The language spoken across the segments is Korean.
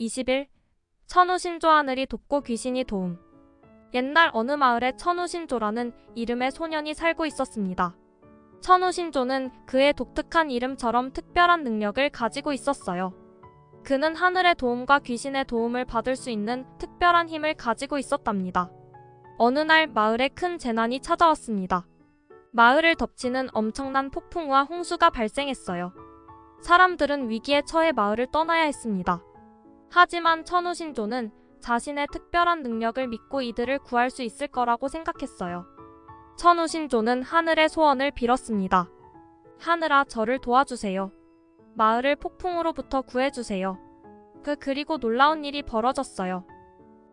20일 천우신조 하늘이 돕고 귀신이 도움 옛날 어느 마을에 천우신조라는 이름의 소년이 살고 있었습니다. 천우신조는 그의 독특한 이름처럼 특별한 능력을 가지고 있었어요. 그는 하늘의 도움과 귀신의 도움을 받을 수 있는 특별한 힘을 가지고 있었답니다. 어느 날 마을에 큰 재난이 찾아왔습니다. 마을을 덮치는 엄청난 폭풍우와 홍수가 발생했어요. 사람들은 위기에 처해 마을을 떠나야 했습니다. 하지만 천우신조는 자신의 특별한 능력을 믿고 이들을 구할 수 있을 거라고 생각했어요. 천우신조는 하늘의 소원을 빌었습니다. 하늘아 저를 도와주세요. 마을을 폭풍으로부터 구해주세요. 그 그리고 놀라운 일이 벌어졌어요.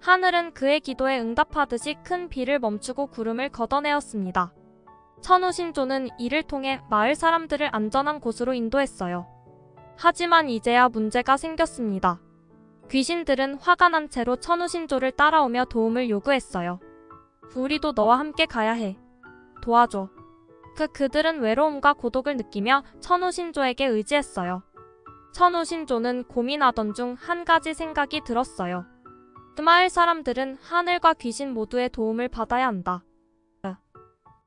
하늘은 그의 기도에 응답하듯이 큰 비를 멈추고 구름을 걷어내었습니다. 천우신조는 이를 통해 마을 사람들을 안전한 곳으로 인도했어요. 하지만 이제야 문제가 생겼습니다. 귀신들은 화가 난 채로 천우신조를 따라오며 도움을 요구했어요. 우리도 너와 함께 가야 해. 도와줘. 그 그들은 외로움과 고독을 느끼며 천우신조에게 의지했어요. 천우신조는 고민하던 중 한 가지 생각이 들었어요. 그 마을 사람들은 하늘과 귀신 모두의 도움을 받아야 한다.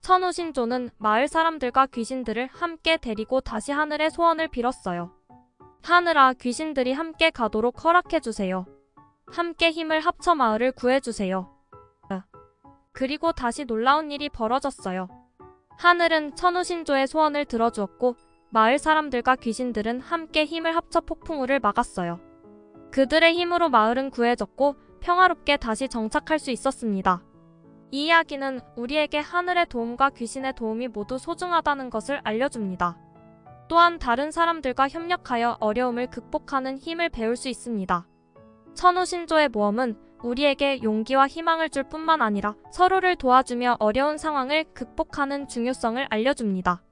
천우신조는 마을 사람들과 귀신들을 함께 데리고 다시 하늘의 소원을 빌었어요. 하늘아 귀신들이 함께 가도록 허락해주세요. 함께 힘을 합쳐 마을을 구해주세요. 그리고 다시 놀라운 일이 벌어졌어요. 하늘은 천우신조의 소원을 들어주었고 마을 사람들과 귀신들은 함께 힘을 합쳐 폭풍우를 막았어요. 그들의 힘으로 마을은 구해졌고 평화롭게 다시 정착할 수 있었습니다. 이 이야기는 우리에게 하늘의 도움과 귀신의 도움이 모두 소중하다는 것을 알려줍니다. 또한 다른 사람들과 협력하여 어려움을 극복하는 힘을 배울 수 있습니다. 천우신조의 모험은 우리에게 용기와 희망을 줄 뿐만 아니라 서로를 도와주며 어려운 상황을 극복하는 중요성을 알려줍니다.